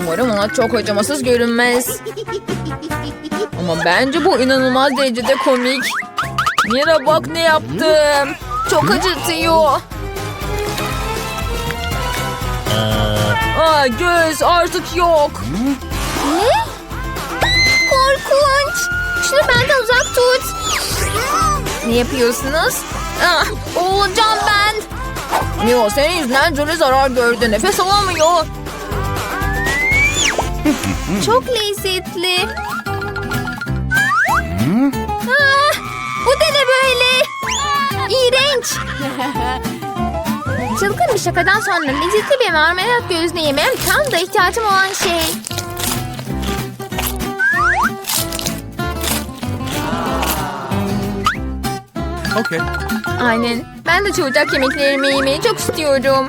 Umarım ona çok acımasız görünmez. Ama bence bu inanılmaz derecede komik. Mira bak ne yaptım. Çok acıtıyor. Aa, göz artık yok. Ne? Korkunç. Şunu benden uzak tut. Ne yapıyorsunuz? Ah, boğulacağım ben. Mio senin yüzünden Jolie zarar gördü. Nefes alamıyor. Çok lezzetli. Ah, bu da ne böyle? İğrenç. Çılgın bir şakadan sonra lezzetli bir marmelat gözüne yemem tam da ihtiyacım olan şey. Okay. Aynen. Ben de çocuk yemeklerimi yemeyi çok istiyorum.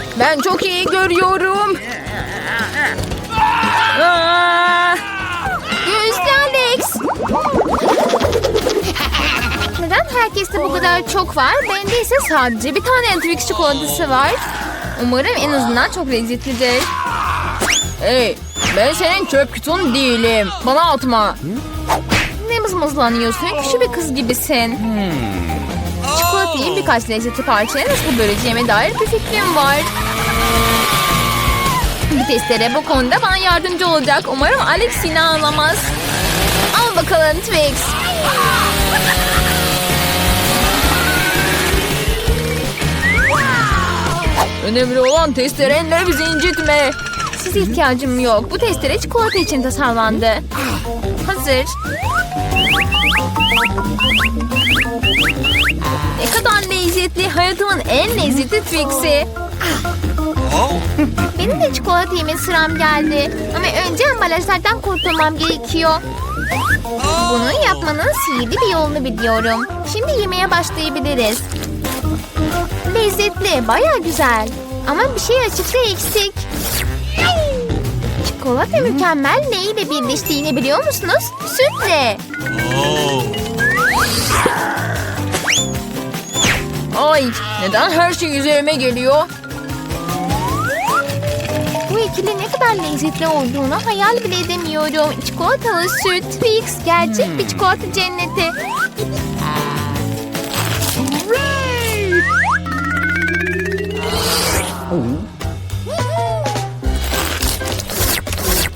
Ben çok iyi görüyorum. Aa! Alex. Neden herkeste bu kadar çok var? Bende ise sadece bir tane Twix çikolatası var. Umarım en azından çok lezzetlidir. Hey, ben senin çöp kutun değilim. Bana atma. Ne mızmızlanıyorsun? Küçük bir kız gibisin. Çikolatayı birkaç lezzetli parçaya nasıl böleceğime dair bir fikrim var. Bu testere bu konuda bana yardımcı olacak. Umarım Alex yine ağlamaz. Al bakalım Twix. Önemli olan testerenle bizi incitme. Size ihtiyacım yok. Bu testere çikolata için tasarlandı. Hazır. Ne kadar lezzetli. Hayatımın en lezzetli Twix'i. Benim de çikolata yeme sıram geldi. Ama önce ambalajlardan kurtulmam gerekiyor. Bunu yapmanın sihirli bir yolunu biliyorum. Şimdi yemeğe başlayabiliriz. Lezzetli, baya güzel. Ama bir şey açıkta eksik. Çikolata mükemmel neyle birleştiğini biliyor musunuz? Sütle. Ay neden her şey üzerime geliyor? Bu ikili ne kadar lezzetli olduğunu hayal bile edemiyorum. Çikolatalı süt, Twix, gerçek bir çikolata cenneti.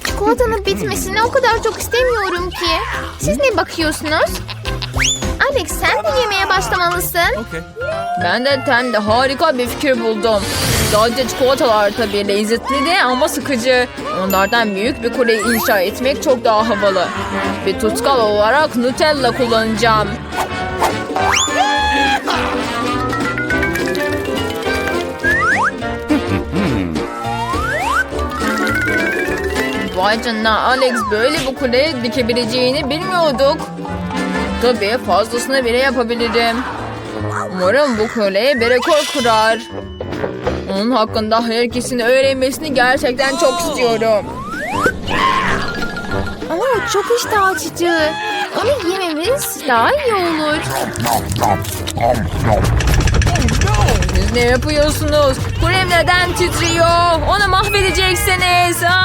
Çikolatanın bitmesini o kadar çok istemiyorum ki. Siz ne bakıyorsunuz? Alex sen de yemeye başlamalısın. Okay. Ben de tende harika bir fikir buldum. Sadece çikolatalar tabii lezzetli de ama sıkıcı. Onlardan büyük bir kule inşa etmek çok daha havalı. Bir tutkal olarak Nutella kullanacağım. Vay canına Alex böyle bu kule dikebileceğini bilmiyorduk. Tabii fazlasını bile yapabilirim. Umarım bu kule bir rekor kurar. Onun hakkında herkesin öğrenmesini gerçekten çok istiyorum. Ama o çok iştah açıcı. Onu yememiz daha iyi olur. Siz ne yapıyorsunuz? Kulem neden titriyor? Onu mahvedeceksiniz. Aa!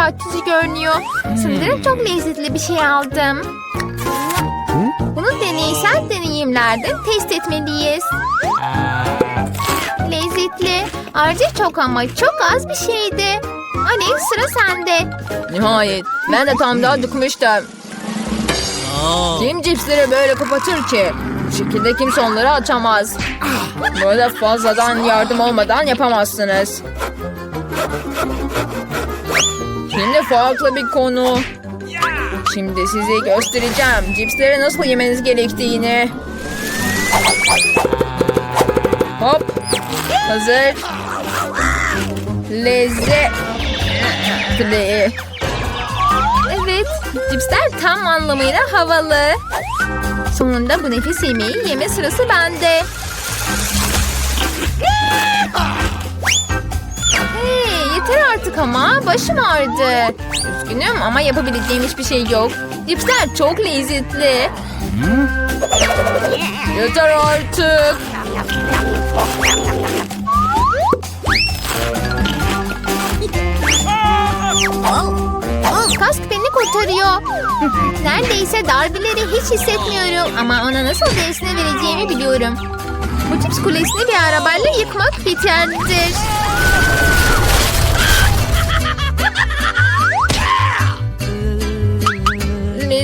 Açıcı görünüyor. Sanırım çok lezzetli bir şey aldım. Bunu deneysel deneyimlerde test etmeliyiz. Lezzetli. Ayrıca çok ama çok az bir şeydi. Alex sıra sende. Nihayet. Ben de tam daha dıkmıştım. Kim cipsleri böyle kapatır ki? Bu şekilde kimse onları açamaz. Böyle fazladan yardım olmadan yapamazsınız. Farklı bir konu. Şimdi size göstereceğim cipsleri nasıl yemeniz gerektiğini. Hop. Hazır. Lezzetli. Evet, cipsler tam anlamıyla havalı. Sonunda bu nefis yemeği yeme sırası bende. Yeter artık ama başım ağrıdı. Üzgünüm ama yapabileceğim hiçbir şey yok. Cipsler çok lezzetli. Yeter artık. Kask beni kurtarıyor. Neredeyse darbeleri hiç hissetmiyorum ama ona nasıl dersine vereceğimi biliyorum. Bu cips kulesini bir arabayla yıkmak yeterlidir.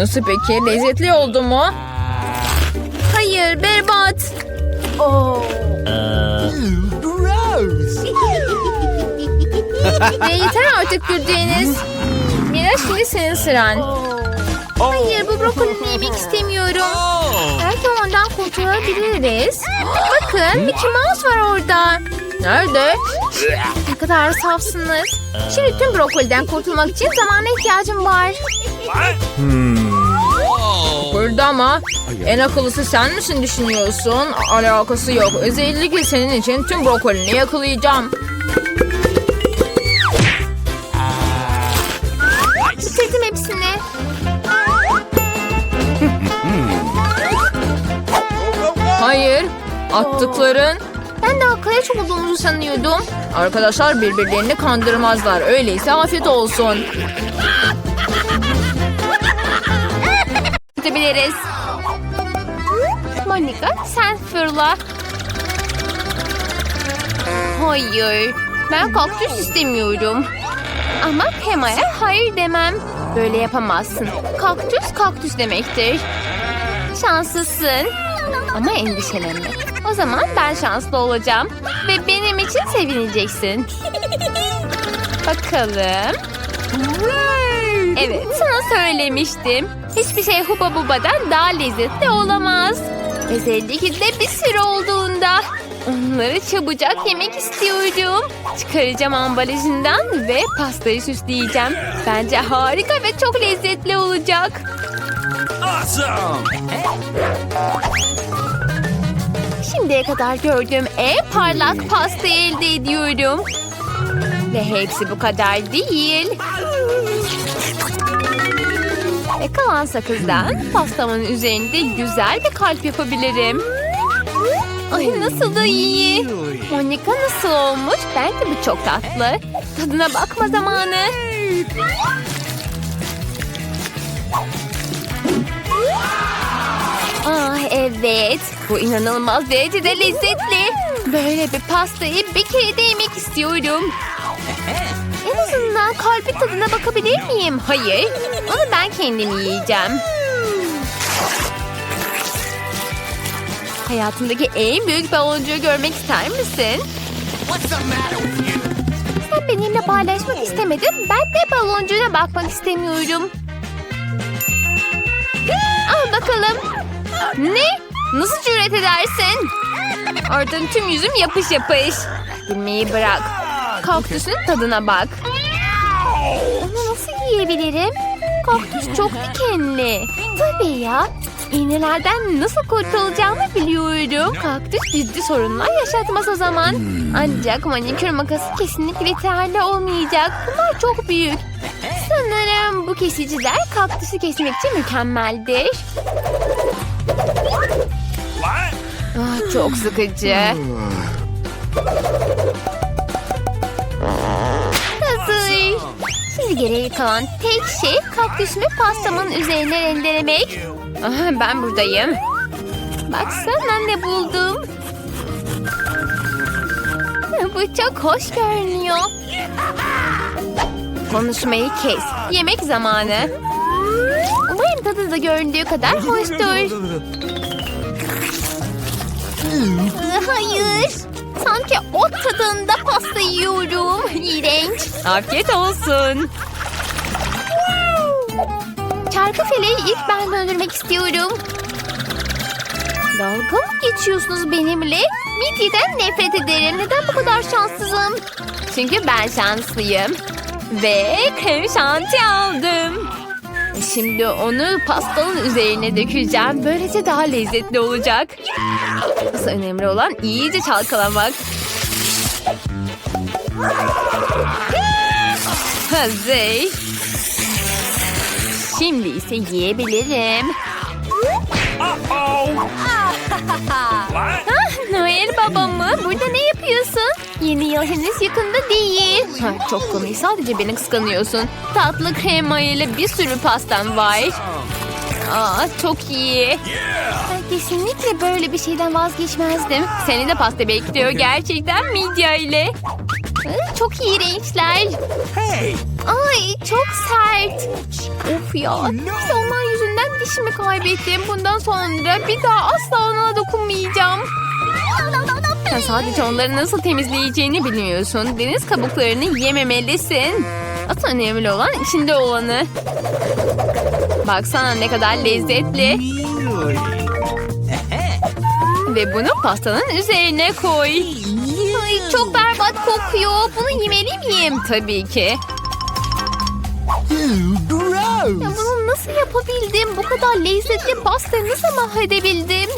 Nasıl peki? Lezzetli oldu mu? Hayır berbat. Ve yeter artık güldüğünüz. Mira şimdi senin sıran. Hayır bu brokolini yemek istemiyorum. Oh. Belki ondan kurtulabiliriz. Bakın Mickey Mouse var orada. Nerede? Ne kadar safsınız. Şimdi tüm brokoliden kurtulmak için zamana ihtiyacım var. What? Burada ama en akıllısı sen misin düşünüyorsun? Alakası yok. Özellikle senin için tüm brokolini yakalayacağım. Bitirdim hepsini. Hayır. Attıkların Ben de arkadaş olduğumuzu sanıyordum. arkadaşlar birbirlerini kandırmazlar. Öyleyse afiyet olsun. Gidebiliriz. Monika sen fırla. Hayır. Ben kaktüs istemiyorum. Ama Pema'ya hayır demem. Böyle yapamazsın. Kaktüs kaktüs demektir. Şanslısın. Ama endişelenme. O zaman ben şanslı olacağım. Ve benim için sevineceksin. Bakalım. Evet sana söylemiştim. Hiçbir şey Huba Buba'dan daha lezzetli olamaz. Özellikle de bir sürü olduğunda. Onları çabucak yemek istiyorum. Çıkaracağım ambalajından ve pastayı süsleyeceğim. Bence harika ve çok lezzetli olacak. Awesome! Şimdiye kadar gördüğüm en parlak pastayı elde ediyorum. Ve hepsi bu kadar değil. Ve kalan sakızdan pastamın üzerinde güzel bir kalp yapabilirim. Ay nasıl da iyi. Monika nasıl olmuş? Bence bu çok tatlı. Tadına bakma zamanı. Ah evet. Bu inanılmaz derecede lezzetli. Böyle bir pastayı bir kere de yemek istiyorum. En azından kalbi tadına bakabilir miyim? Hayır. Onu ben kendim yiyeceğim. Hayatımdaki en büyük baloncuğu görmek ister misin? Sen benimle paylaşmak istemedin. Ben de baloncuğuna bakmak istemiyorum. Al bakalım. Ne? Nasıl cüret edersin? Oradan tüm yüzüm yapış yapış. Gülmeyi bırak. Kaktüsün tadına bak. Onu nasıl yiyebilirim? Kaktüs çok dikenli. Tabii ya. İğnelerden nasıl kurtulacağımı biliyorum. Kaktüs ciddi sorunlar yaşatmaz o zaman. Ancak manikür makası kesinlikle yeterli olmayacak. Bunlar çok büyük. Sanırım bu kesiciler kaktüsü kesmek için mükemmeldir. Çok sıkıcı. Hazır. Şimdi geriye kalan tek şey kaktüsümü pastamın üzerine rendelemek. Ben buradayım. Baksana ne buldum. Bu çok hoş görünüyor. Konuşmayı kes. Yemek zamanı. Umarım tadı da göründüğü kadar hoştur. Hayır. Sanki ot tadında pasta yiyorum. İğrenç. Afiyet olsun. Çarkı feleği ilk ben döndürmek istiyorum. Dalga mı geçiyorsunuz benimle? Midyeden nefret ederim. Neden bu kadar şanssızım? Çünkü ben şanslıyım. Ve krem şanti aldım. Şimdi onu pastanın üzerine dökeceğim. Böylece daha lezzetli olacak. Asıl önemli olan iyice çalkalamak. Hazır. Şimdi ise yiyebilirim. Uh-oh! What? Ah, Noel baba mı? Burada ne yapıyorsun? Yeni yıl henüz yakında değil. Ha, çok komik. Sadece beni kıskanıyorsun. Tatlı krema ile bir sürü pastam var. Aa, çok iyi. Ben kesinlikle böyle bir şeyden vazgeçmezdim. Seni de pasta bekliyor gerçekten midye ile. Çok iğrençler. Hey! Ay çok sert. Of ya. İşte onlar yüzünden dişimi kaybettim. Bundan sonra bir daha asla ona dokunmayacağım. Sen sadece onları nasıl temizleyeceğini bilmiyorsun. Deniz kabuklarını yememelisin. Asıl önemli olan içinde olanı. Baksana ne kadar lezzetli. Ve bunu pastanın üzerine koy. Ay çok berbat kokuyor. Bunu yemeli miyim? Tabii ki. Ya bunu nasıl yapabildim? Bu kadar lezzetli pastayı nasıl mahvedebildim?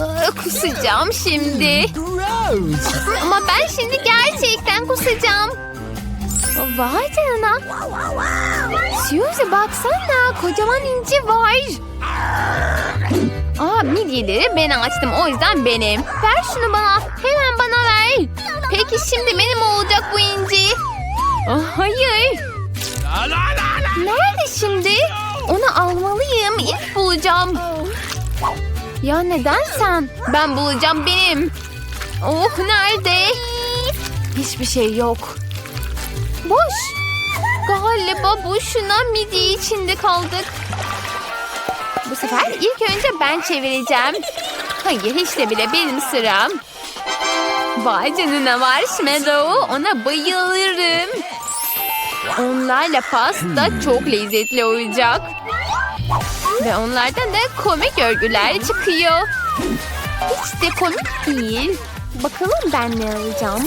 Aa, kusacağım şimdi. Ama ben şimdi gerçekten kusacağım. Vay canına. Suzy baksana kocaman inci var. Aa midyeleri ben açtım o yüzden benim. Ver şunu bana. Hemen bana ver. Peki şimdi benim olacak bu inci. Aa, hayır. Nerede şimdi? Onu almalıyım. İlk bulacağım. Ya neden sen? Ben bulacağım benim. Oh nerede? Hiçbir şey yok. Boş. Galiba boşuna midye içinde kaldık. Bu sefer ilk önce ben çevireceğim. Hayır hiç de bile benim sıram. Vay canına marshmallow. Ona bayılırım. Onlarla pasta çok lezzetli olacak. Ve onlardan da komik örgüler çıkıyor. Hiç de komik değil. Bakalım ben ne alacağım.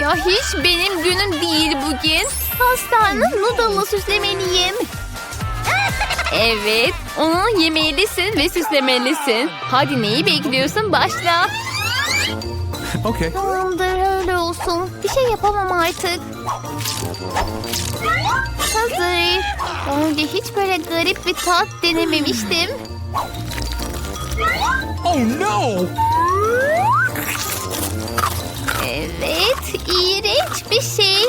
Ya hiç benim günüm değil bugün. Pastanı noodle'la süslemeliyim. Evet, onu yemelisin ve süslemelisin. Hadi neyi bekliyorsun? Başla. Okay. Tamamdır öyle olsun. Bir şey yapamam artık. Hazır. Daha önce hiç böyle garip bir tat denememiştim. Oh no! Evet, iğrenç bir şey.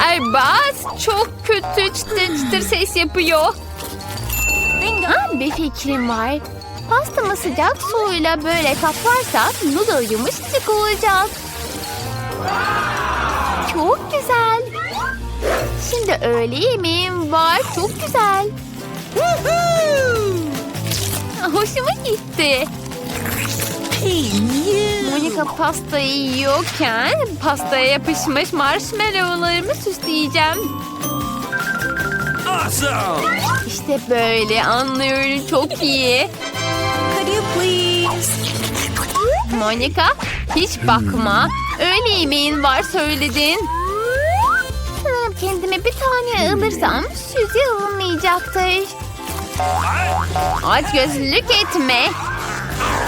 Berbat, çok kötü çıtır çıtır ses yapıyor. Ha, bir fikrim var. Pastamı sıcak suyla böyle kaplarsak noodle yumuşacık olacak. Çok güzel. Şimdi öğle yemeğim var. Çok güzel. Hoşuma gitti. Monika pastayı yiyorken pastaya yapışmış marshmallowlarımı süsleyeceğim. Awesome! İşte böyle anlıyorum çok iyi. Monika hiç bakma. Öğle yemeğin var söyledin. Sanırım kendime bir tane alırsam Suzy alınmayacaktır. Aç gözlük etme.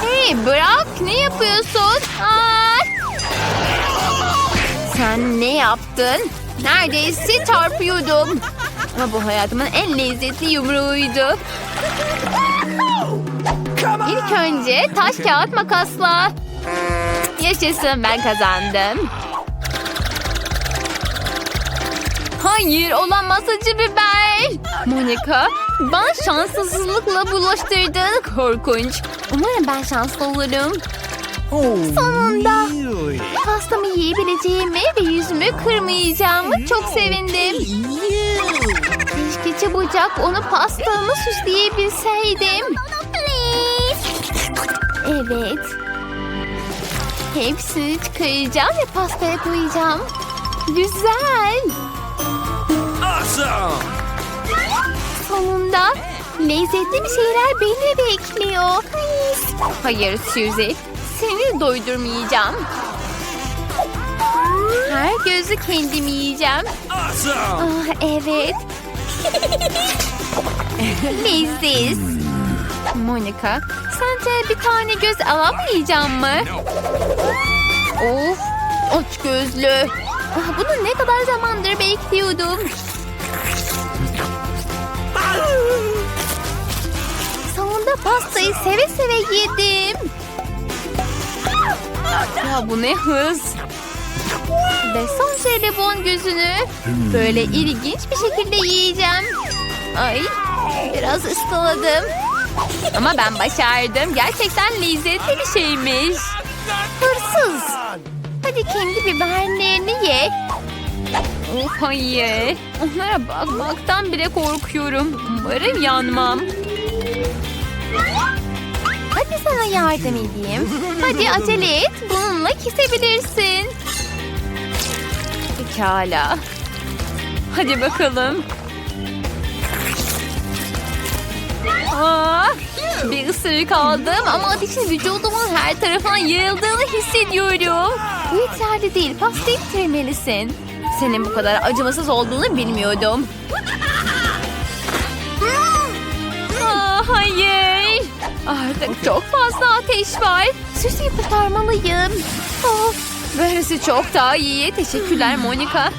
Hey bırak ne yapıyorsun? Aa! Sen ne yaptın? Neredeyse çarpıyordum. Ama bu hayatımın en lezzetli yumruğuydu. İlk önce taş kağıt makasla. Yaşasın ben kazandım. Hayır olamaz acı biber. Monika bana şanssızlıkla bulaştırdın korkunç. Umarım ben şanslı olurum. Sonunda. Pastamı yiyebileceğimi ve yüzümü kırmayacağımı çok sevindim. Keşke çabucak onu pastamı süsleyebilseydim. Evet. Hepsini çıkaracağım ve pastaya koyacağım. Güzel. Awesome! Sonunda lezzetli bir şeyler beni bekliyor. Hayır Suzy, seni doydurmayacağım. Her gözü kendim yiyeceğim. Awesome! Ah evet. Leziz. Monika, sence bir tane göz alamayacağım mı? Of, aç gözlü. Ah, bunu ne kadar zamandır bekliyordum. Sonunda pastayı seve seve yedim. Ya bu ne hız. Ve son jelibon gözünü böyle ilginç bir şekilde yiyeceğim. Ay biraz ıskaladım. Ama ben başardım. Gerçekten lezzetli bir şeymiş. Hırsız. Hadi kendi biberlerini ye. Oh hayır. Onlara bakmaktan bile korkuyorum. Umarım yanmam. Hadi sana yardım edeyim. Hadi acele et. Bununla kesebilirsin. Pekala. Hadi bakalım. Aa, bir ısırık aldım ama ateşin vücudumun her tarafına yayıldığını hissediyorum. Bu yeterli değil. Pastayı bitirmelisin. Senin bu kadar acımasız olduğunu bilmiyordum. Aa, hayır. Artık çok fazla ateş var. Süsü kurtarmalıyım. Of, böylesi çok daha iyi. Teşekkürler Monika.